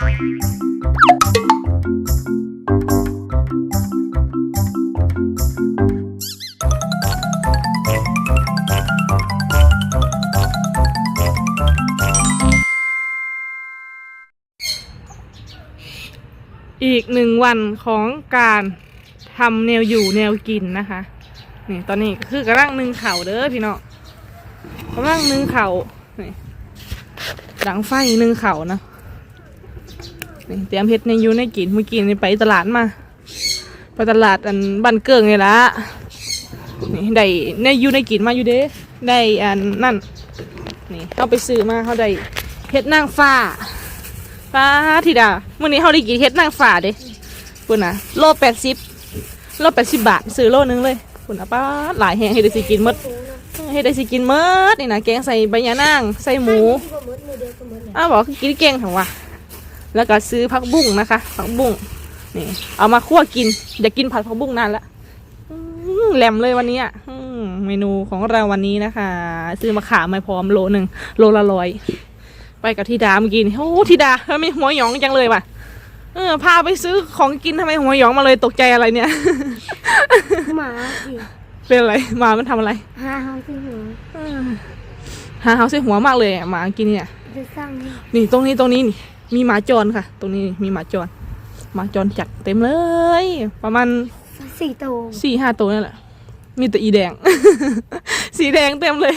อีกหนึ่งวันของการทำแนวอยู่แนวกินนะคะนี่ตอนนี้คือกำลังนึ่งเข่าเด้อพี่เน้องกำลังนึ่งเข่าวนี่ดังไฟนึ่งเข่านะ นี่เตรียมเฮ็ดในยูในกินเมื่อกี้นี่ไปตลาดมาไปตลาดอันบ้านเกิงนี่ละนี่ได้ในยูในกินมาอยู่เด้ได้อันนั่นนี่เขาไปซื้อมาเขาได้เฮ็ดนางฟ้าป้าธิดาเมื่อนี้เขาได้กินเฮ็ดนางฟ้าเด้ปุ่นะโลแปดสิบโลแปดสิบบาทซื้อโลนึงเลยปุ่นนะป้าหลายแหงให้ได้สิกินมดให้ได้สิกินมดนี่นะแกงใส่ใบยะนางใส่หมูอ้าวบอกกินแกงถังวะ แล้วก็ซื้อผักบุ้งนะคะ ผักบุ้งนี่ เอามาคั่วกินอยากกินผัดผักบุ้งนานละอืมแหลมเลยวันนี้อะอืมเมนูของเราวันนี้นะคะ ซื้อมาขามาพร้อมโลหนึ่งโลละร้อยไปกับธิดาเมื่อกี้นี่โอ้ธิดาทำไมหัวหยองจังเลยว่ะเออพาไปซื้อของกินทำไมหัวหยองมาเลยตกใจอะไรเนี่ยหมาสิเป็นอะไรหมามันทำอะไรหาเขาสิหัวเออหาเฮาใส่หัวมากเลยอะหมากินเนี่ยจะสร้างนี่นี่ตรงนี้ตรงนี้นี่ มีหมาจรค่ะ ตรงนี้มีหมาจรหมาจรจัดเต็มเลย ประมาณสี่โตวสี่ห้าตัวนั่นแหละ มีแต่อีแดง สีแดงเต็มเลย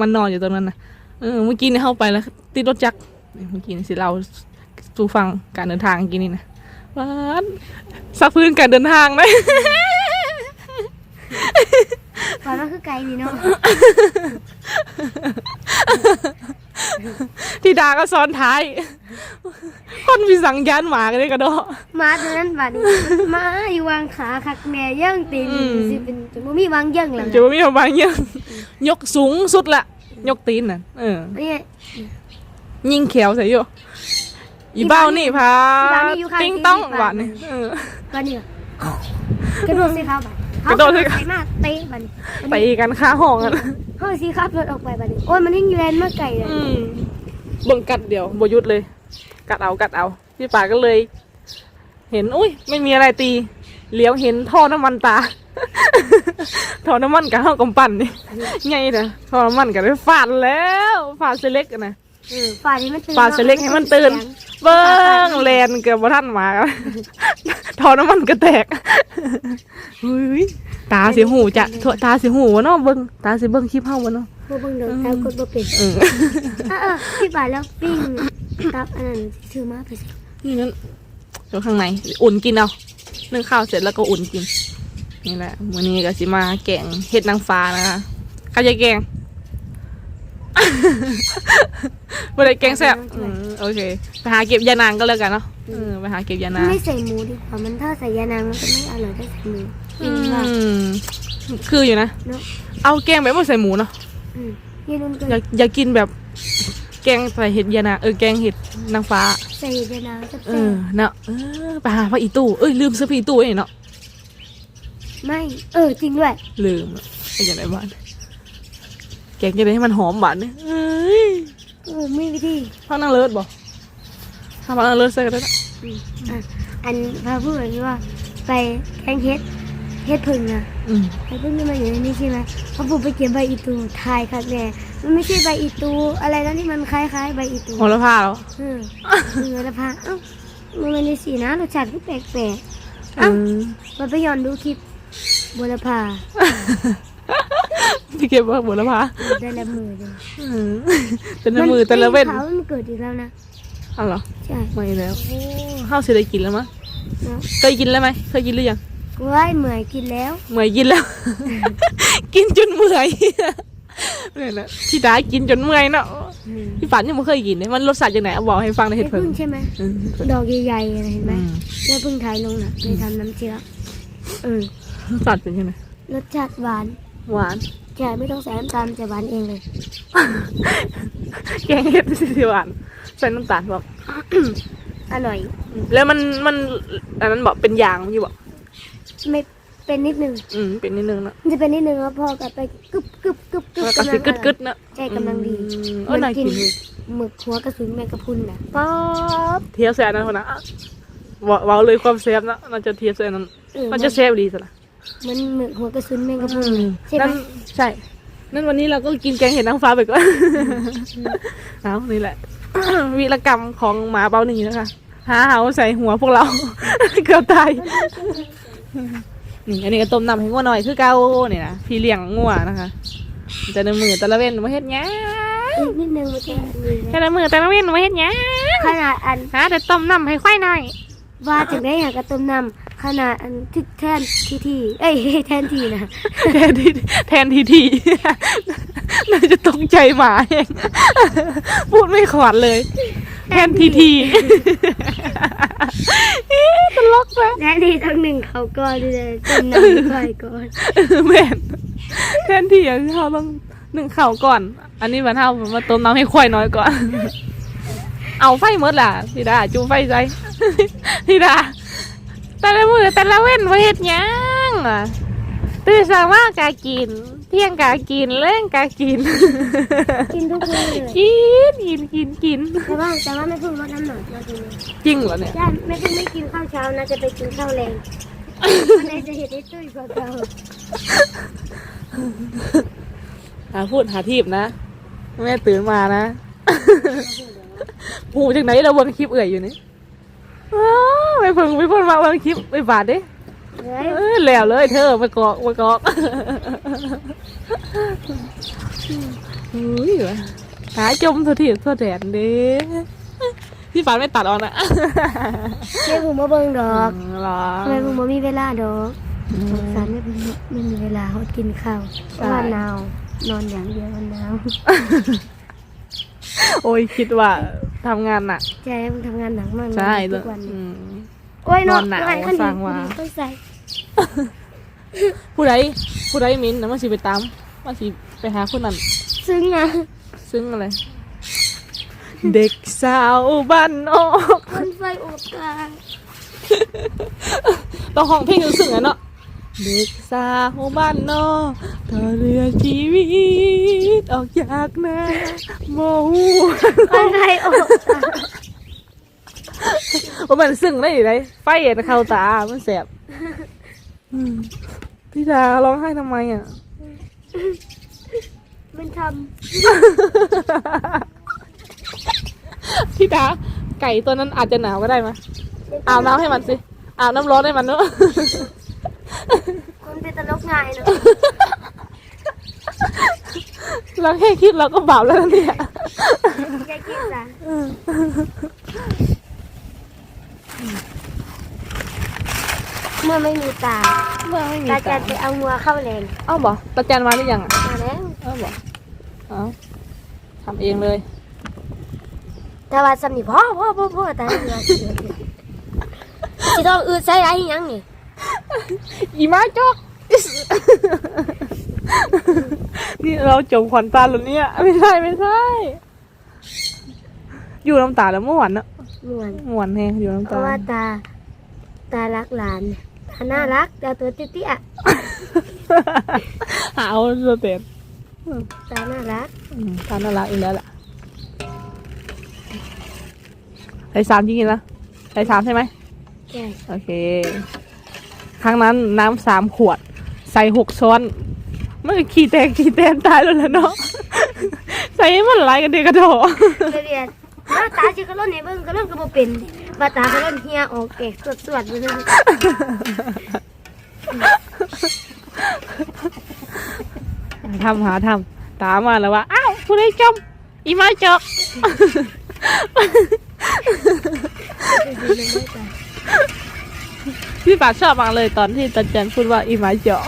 มันนอนอยู่ตรงนั้นนะเออเมื่อกี้นี่เข้าไปแล้ว ติดรถจักรนี่เมื่อกี้นี่สิเราสู่ฟังการเดินทางเมื่อกี้นี่นะว้านสักพื้นการเดินทางเลยตอนนั้นคือไกลนี่เนาะที่ดาก็ซ้อนท้าย คนมีสังยานหมากันเลยกระโดดหมาตัวนั้นบัดนี้หมาอยู่วางขาคักแม่ย่างตีนอืม สิเป็นจะบ่มีวางย่างแล้วจะว่ามีประมาณยังยกสูงสุดละยกตีนน่ะเออนี่ยิงเขียวใส่อยู่อีเบ้านี่พาอีบ้านี่อยู่ข้างติ้งต้องที่หวานนี่เออบัดนี้กระโดดสิครับบัดกระโดดสิสิใส่มาเตะบัดนี้ไปกันค้าห้องกันเฮาสิขับรถออกไปบัดนี้โอ้ยมันยิ่งแลนมาไกลเลยอืมเบิ่งกัดเดียวบหยุดเลย กัดเอากัดเอาพี่ป่าก็เลย เห็นอุ้ยไม่มีอะไรตีเลี้ยวเห็นท่อน้ำมันตาท่อน้ำมันกับห้องกำปั้นนี่ไงนะท่อน้ำมันกับได้ฟาดแล้วฟาดเซเล็กอะนะเออฝ่ายนี้มันตื่นฟาดเซเล็กให้มันตื่นเบิ้งแลนเกือบบ่ทันหมากันท่อน้ำมันก็แตกอุ้ยตาเสียหูจะตาเสียหูวะเนาะเบิ้งตาเสียเบิ้งคลิปเฮาวะเนาะบ่เบิ่งเด้อตามกดบ่เป็นเออเออเออพี่บาทแล้วปิ้ง ตับอันนั้นถือมาไปสินี่นั่นเดี๋ยวข้างในอุ่นกินเอานึ่งข้าวเสร็จแล้วก็อุ่นกิน นี่แหละวันนี้ก็สิมาแกงเห็ดนางฟ้านะคะข้าวจะแกงไม่ได้แกงแซ่บอืมโอเคไปหาเก็บยานางก็แล้วกันเนาะเออไปหาเก็บยานางไม่ใส่หมูดีกว่ามันถ้าใส่ยานางมันจะไม่อร่อยถ้าใส่หมูอือืมว่ามคืออยู่นะเนาะเอาแกงแบบไม่ใส่หมูเนาะอืมยี่นุ่นก็อยากอยากกินแบบ แกงใส่เห็ดยานางเออแกงเห็ดนางฟ้า ใส่ยานางจะเอเป็นอเนาะเออไปหาพระอีตู้เอ้ยลืมซื้อพระอีตู้ไอ้เนาะไม่ เออ จริงด้วย ลืมอะไปอย่างไรบ้านแกงจะได้ให้มันหอมหวานเนี่ยเอ้ยเออมีวิธีพักนั่งเลิศบ่ถ้าพักนั่งเลิศใส่ก็ได้นะอืมอะอันพาพูดแบบนี้ว่า ไปแกงเฮ็ดเฮ็ดพึ่งนะอืม ไอ้พึ่งนี่มันอยู่ในนี้ใช่ไหมพอผมไปเก็บใบอีตูทายค่ะแม่ มันไม่ใช่ใบอีตู อะไรนะที่มันคล้ายๆ ใบอีตูโหระพาแล้วเออเออแล้วพาเอ้ามันมันมีสีนะรสชาติก็แปลกๆอืเอ้ามมันไปย้อนดูคลิปบุรพาพี่เก็บว่าโหระพาได้ละมือเลยอืมแต่ละมือแต่ละเว้นเขามันเกิดอีกแล้วนะอ้าวเหรอใช่ไม่แล้วโอ้ข้าวเสร็จได้กินแล้วมั้ยเนาะเคยกินแล้วไหมเคยกินหรือยัง ว้ายเหมื่อยกินแล้วเมื่อยกินแล้ว กินจนเมื่อย เนี่ยนะที่ดากินจนเมื่อยเนาะพี่ฝันยังไม่เคยกินเลยมันรสชาติยังไงเอาบอกให้ฟังในอยเห็เห็ดดเพิ่งพึ่งใช่ไหมอืมดอกใหญ่ๆอะไรเห็นไหมอืมแม่พึ่งถ่ายลงน่ะไปทำน้ำเชื้อเออรสชาติเป็นยังไงรสชาติหวานหวานใช่ไม่ต้องใส่น้ำตาลจะหวานเองเลยแกงเห็ดสิหวานใส่น้ำตาลบอก อร่อย แล้วมันมันอันนั้นบอกเป็นยางที่บอกไม่ เป็นนิดนึงอืมเป็นนิดนึงเนาะมันจะเป็นนิดนึงแล้วพอกลับไปกึบกึบกึบกึบแล้วก็สิกึดกึดๆเนาะใช่กำลังดีอืมเออน่ากินอยู่หมึกหัวกระสุนแมงกะพรุนน่ะป๊าบเทียบแซนนั่นคนนะเว้าเว้าเลยความแซ่บนะมันจะเทียบแซนนั้นเออมันจะแซ่บดีสิล่ะ มันหมึกหัวกระสุนแมงกะพรุนใช่ไหมนั่นใช่ นั่นวันนี้เราก็กินแกงเห็ดนางฟ้าไปก่อนเอานี่แหละ วีรกรรมของหมาเบาหนีนะคะ หาเหาใส่หัวพวกเรา เกือบตาย นี่อันนี้ก็ต้มน้ำให้งัวหน่อยคือเก่าเนี่ยนะพี่เลี้ยงงัวนะคะแต่ในมือแต่ละเว้นมาเฮ็ดหยังอีกนิดนึงมันจะมีแต่ละมือแต่ละเว้นมาเฮ็ดหยังขนาดอันหาแต่ต้มน้ำให้ควายหน่อยว่าถึงได้อยากกระต้มน้ำ ขนาดอันที่แทนที่ที่เอ้ยแทนที่นะแทนที่แทนทีทีน่าจะตกใจหมาเองพูดไม่ขวัญเลย แทนทีทีอี๋ตลกไหมแทนที่ต้องหนึ่งเขาก่อนเลยต้มน้ำก่อยก่อนแม่นแทนที่อย่างที่เขาต้องหนึ่งเข่าวก่อน อันนี้มันเท่ามาต้มน้ำให้ควายน้อยก่อน เอาไฟหมดล่ะพี่ดาจูไฟใจพี่ดา แต่ละมือแต่ละเว้นมาเฮ็ดหยังอะตื่นสายมากกากิน เที่ยงกากินเล่นกากิน กินทุกมื้อเลยกินกินกินกินแต่ว่าแต่ว่าไม่พึ่งลดน้ำหนักนะทีนี้จริงเหรอเนี่ยย่าไม่พึ่งไม่กินข้าวเช้านะจะไปกินข้าวแรงมันเลยจะเห็นได้ตุ้ยกว่าเราหาพูดหาทีบนะแม่ตื่นมานะหูจากไหนเราเบิ่งคลิปเอื่อยอยู่นี่อ้าว ไปเพิ่งไปพูดมาเบิ่งคลิปไปบาดเด้เฮ้ยเออแล้วเลยเธอไปกอกไปกอกอุ้ยวะหาจมทั่วที่ทั่วแดนเด้พี่ปานไม่ตัดออกนะไม่พึ่งมาเบิ่งดอกหรอไม่พึ่งมามีเวลาดอกสงสารไม่พึ่งไม่มีเวลาเขากินข้าวเพราะว่าหนาวนอนอย่างเดียวมันหนาวโอ้ยคิดว่าทำงานหนักใช่มันทำงานหนักมากใช่ทุกวันอืม โอ้ยเนาะนอนหนาวไอ้ขั้นสร้างว่าต้องใส่ผู้ใดผู้ใดมินนะมันสิไปตามมันสิไปหาคนนั้นซึ้งอะซึ่งอะไรเด็กสาวบ้านนอกคนไฟอบกลางต้องห้องเพลงซึ้งๆอะเนาะเด็กสาวบ้านนอกต่อเรือชีวิต ออกจากนาโมหูคนไฟอบกลาง ว่ามันซึ้งได้ยังไงไฟเอ็นเข้าตา มันแสบอืมพี่ดาร้องไห้ทำไมอะ มันทพี่ดาไก่ตัวนั้นอาจจะหนาวก็ได้ไหมำอาบน้ำให้มันสิอาบน้ำร้อนให้มันเนอะคนเป็นตลกง่ายเนาะเราแค่คิดเราก็บาปแล้วนะเนี่ยอย่าคิดจ้ะ เมื่อไม่มีตาเมื่อไม่มีตาตาจะไปเอางัวเข้าแรงเอ้าบอกตาจันมาหรือยังอะมาแล้วเอ้าบอกเอ้าทำเองเลยแต่ว่าสำนีพ่อพ่อพ่อพ่อตาเรือสิต้องอืดใส่อะไรอีหยังนี่อีมาจอกนี่เราจมขวัญตาหรือเนี่ยไม่ใช่ไม่ใช่อยู่น้ำตาแล้วเมื่อวานเนอะม่วนเมื่อวานแห้งอยู่น้ำเพตาราะว่าตา ตารักหลานตา น่ารักแต่ตัวเตี้ยหาเอาสเตนๆตาน่ารักอืมตาน่ารักอีกแล้วล่ะใส่สามจริงๆนะใส่สามใช่ไหม ใช่โอเค ครั้งนั้นน้ำสามขวด ใส่หกช้อนมันก็ขี้แตกขี้แตนตายแล้วแหละเนาะ ใส่ให้มันไหลกันเด็กกระโดด เรียนหน้าตาจะกระล่อนในเบิ้งกระล่อนก็บ่เป็น บาตากระล่อนเฮียออกแกกสวดสวดๆไปเลยทำหาทำตามมาแล้วว่าอ้าวผู้ใดจมอีไม้จอกพี่ป่าชอบมากเลยตอนที่ตาจันพูดว่าอีไม้จอก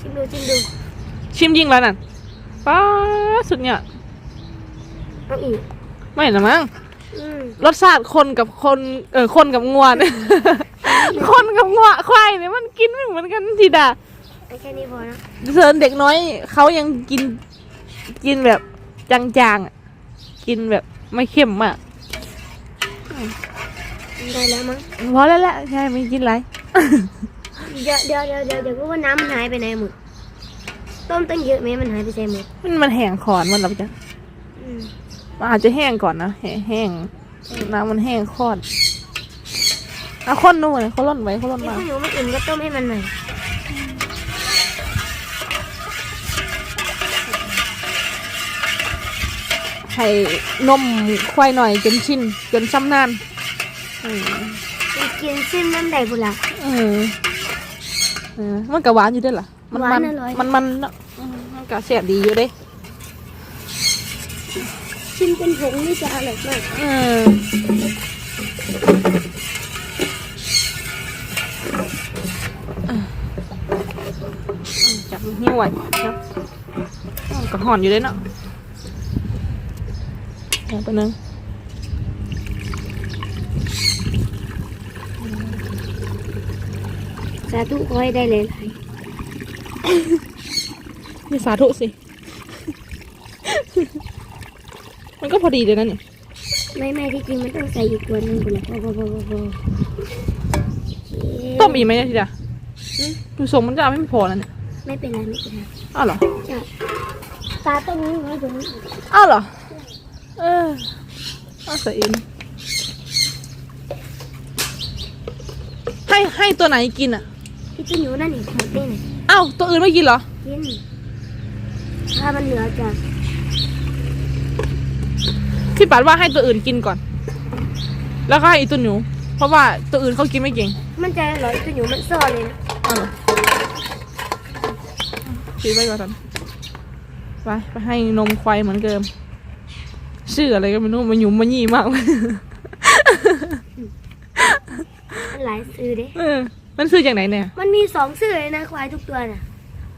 ชิมดูชิมดูชิมยิงแล้วนั่นป้าดสุดเนี่ยเอาอีกไม่เห็นหรอมั้งอืม รสชาติคนกับคนเออคนกับงวเนี่ยคนกับงวควายเนี่ยมันกินไม่เหมือนกันทีดาเอาแค่นี้พอนะเซินเด็กน้อยเขายังกินกินแบบจางๆอะกินแบบไม่เข้มมากได้แล้วมั้งพอแล้วแหละใช่ไม่กินไร เดี๋ยวเดี๋ยวเดี๋ยวเดี๋ยวเดี๋ยวก็ว่าน้ำมันหายไปไหนหมดต้มตั้งเยอะไหมมันหายไปใส่หมดมันมันแห้งขอนมันหรอจ๊ะอืม มันอาจจะแห้งก่อนนะแห้งแห้งน้ำมันแห้งคอดอะข้นนู่นเลยเขาล่นไว้เขาล่นถ้ามาหนูไม่อุ่นก็ต้มให้มันใหม่ให้นมควายหน่อยจนชินจนซ้ำนานเออกินเส้นน้ำใดบุหลาเออเออมันก็หวานอยู่ด้วยล่ะมัหวานอร่อยมันมันเนาะอืมมันก็แซ่บดีอยู่เด้ ชิมเป็นผงนี่จะอร่อยมากเออจับหิ้วไหวครับอ้าวก็ห่อนอยู่เด้เนาะเดี๋ยวไปบนึงสาธุขอให้ได้หลายนี่สาธุสิ มันก็พอดีเลยนะเนี่ยๆไม่ไม่ที่จริงมันต้องใส่อีกตัวหนึงบุหลาพอพอพอพอพอต้มอีกไหมเนี่ยทีเดียวดูทรงมันจะเอาไม่พอแล้วเนี่ยไม่เป็นไรไม่เป็นไรอ้าวเหรอจ้ะตาตรงนี้ไว้ตรงนี้อีกอ้าวเหรอเอออ้าวใส่อินให้ให้ตัวไหนกินอะที่เป็นอยู่นั่นอีกหมดได้ไหนอ้าวตัวอื่นไม่กินเหรอกินถ้ามันเหลือจะ พี่ปัดว่าให้ตัวอื่นกินก่อน แล้วก็ให้อีตัวหนู เพราะว่าตัวอื่นเขากินไม่เก่งมันจะอร่อยตัวอยู่มันซ่อเลยนะอ้าวเหรอกินไปก่อนไปไปให้นมควายเหมือนเดิม ชื่ออะไรก็ไม่รู้มันหยุ่มมันยี่มากเลยมันหลายซื้อเด้ เออมันซื้อจากไหนเนี่ยมันมีสองชื่อเลยนะควายทุกตัวน่ะ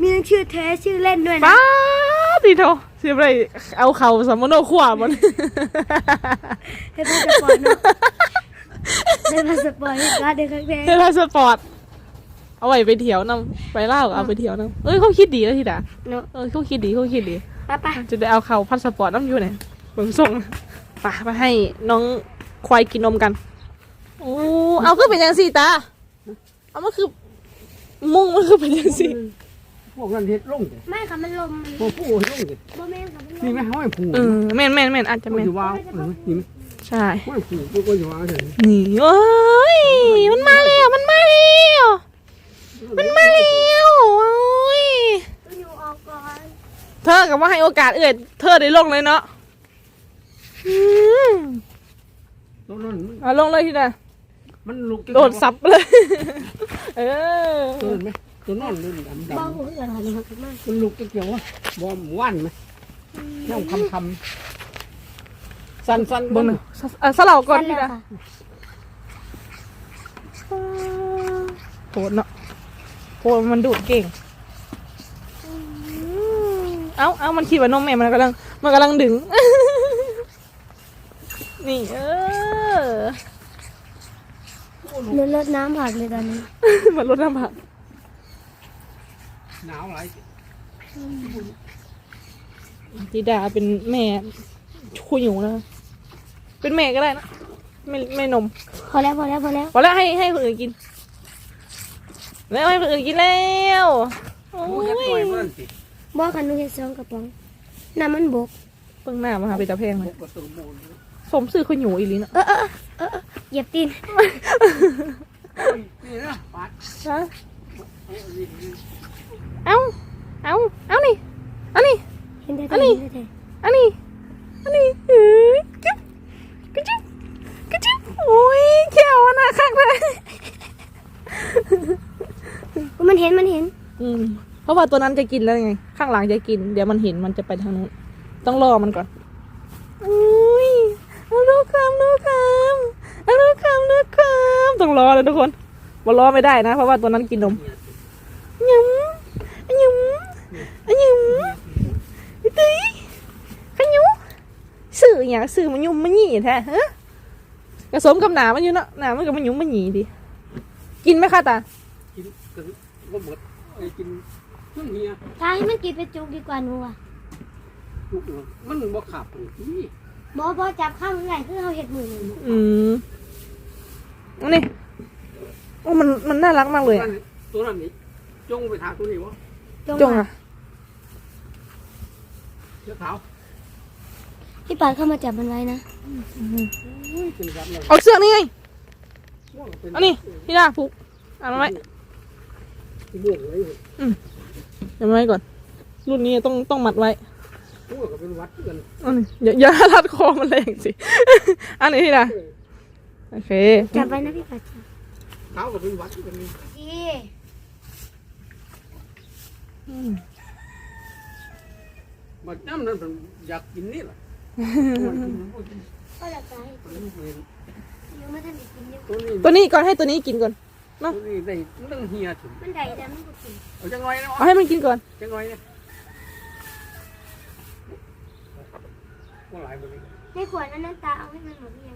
มีทั้งชื่อแท้ชื่อเล่นด้วยนะ ป้าด ดีโทเสียไปเลยเอาเขาสามโนขวามันให้พาสปอร์ตเนาะให้พาสปอร์ตให้การ์ดเด็กครั้งแรกเทพาสปอร์ตเอาไว้ไปเที่ยวนำไปเล่าวก็เอาไปเที่ยวนำเอ้ยเขาคิดดีแล้วทีดาเนาะเออเขาคิดดีเขาคิดดีไป้าป้าจะได้เอาเขาพาสปอร์ตน้ำอยู่ไหนเบิ่งส่งไปไปให้น้องควายกินนมกันโอ้เอาก็เป็นยังสี่ตาเอามันคือมุ่งมันคือเป็นยังสี่ พวกนั้นเฮ็ดลงเด้ไม่ค่ะมันลมมันพวกผู้เฮ็ดลงเด้บ่แม่นค่ะมันลนี่มไหมห้อยผู้เออแม่นแม่นแม่นอาจจะก็แม่นอยู่ว่าเออนี่ไหมใช่ ห้อยผู้ก็ก็อยู่ว่าเด้นี่เอ้ยมันมาแล้วมันมาแล้วมันมาแล้วโอ้ยตัวอยู่ออกก่อนเธอกับว่าให้โอกาสเอื่อยเธอได้ลงเลยเนาะอืมตัวนั้นเอาลงเลยทีนะมันลุกโดดซับเลย เออตัวนั้นไหม ตัวนอนเดินดำดบ้าหัวกันค่ะนะครับมากำมันลุกเกี่ยวว่าบ่มว่านไหมน้องคำคำสั้นสั้นบนงสเอ่อสลาก่อนสั้นทีแล้วนะค่ะโหดเนาะโหดมันดูดเก่ง เอ้าเอ้ามันคิดว่านมแม่มันกำลัง มันกำลังดึง นี่เออเลือดลดน้ำผักเลยตอนนี้ มันลดน้ำผัก หนาวหลายธิดาเป็นแม่คู่อยู่นะ เป็นแม่ก็ได้นะ ไม่ไม่นม พอแล้วพอแล้วพอแล้วพอแล้วให้ให้คนอื่นกิน แล้วให้คนอื่นกินแล้วโอ้ผู้เฮ็ดหน่อยยเพิ่นสิบอกกันหนูเฮ็ดสองกระป๋องน้ำมันบกเพิ่งหน้ามาหาไปตะเพงเลยก็ตัวโมนสมซื้อคนอยู่อีหลีเนาะเออเออเออเออเหยียบตีนนี่นะปาดฮะ เอ้าเอ้าเอ้านี่อันนี้เห็นแต่อันนี้เห็นแต่อันนี้อันนี้เอ้ยจิ๊บกระจิ๊บกระจิ๊บโอ้ยแขวอะนะคักเลยมันเห็นมันเห็น อืมเพราะว่าตัวนั้นจะกินแล้วไง ข้างหลังจะกิน เดี๋ยวมันเห็นมันจะไปทางนู้น ต้องรอมันก่อนอุ้ยเอาลูกคำลูกคำเอาลูกคำลูกคำต้องรอเลยทุกคนว่ารอไม่ได้นะ เพราะว่าตัวนั้นกินนมหยุมหยุมหยุมพี่ตีขยุสื่ อย่างสื่อมันยุ่มมันหยีแท้ฮะกระสมกับหนามันอยู่เนาะหนามันกับมันยุ่มมันหยีดิกินไหมคะตากินกันบ่หมดไอ้กินเพิ่งเฮียทายให้มันกินไปจุกดีกว่าหนูอะลุกเลยมันบ่ขาบนี่บอบอจับข้างไงคือเขาเห็ดมือหนึ่งอืมอันนี้โอ้มันมันน่ารักมากเลยอะตัวนั้นนี่จงไปทาตัวนี้วะจงอะเสื้อขาว พี่ปานเข้ามาจับมันไว้นะอุ้ยเป็นแบบเลยเอาเชือกนี่ไงม่วงเป็นเอานี่พี่ดาผูกเอามาไว้ม่วงเลยเดี๋ยวมาไว้ก่อน รุ่นนี้ต้องต้องมัดไว้ม่วงก็เป็นวัดกันอันนี้อย่าอย่ารัดคอมันแรงสิ อันนี้พี่ดาโอเค จับไว้นะพี่ปานจับขาวก็เป็นวัดกันดีอืมมาจ้ำนั่นเป็นอยากกินนี่แหละ ก็จะตายยังไม่ทันได้กินยังตัวนี้ตัวนี้ก่อนให้ตัวนี้กินก่อน ตัวนี้ได้ตั้งเฮียถึงมันได้แต่มันก็กินเอาจังไรนะเอาให้มันกินก่อน จังไรเนี่ยว่าหลายบริในขวดนั้นน้ำตาเอาให้มันหมดหรือยัง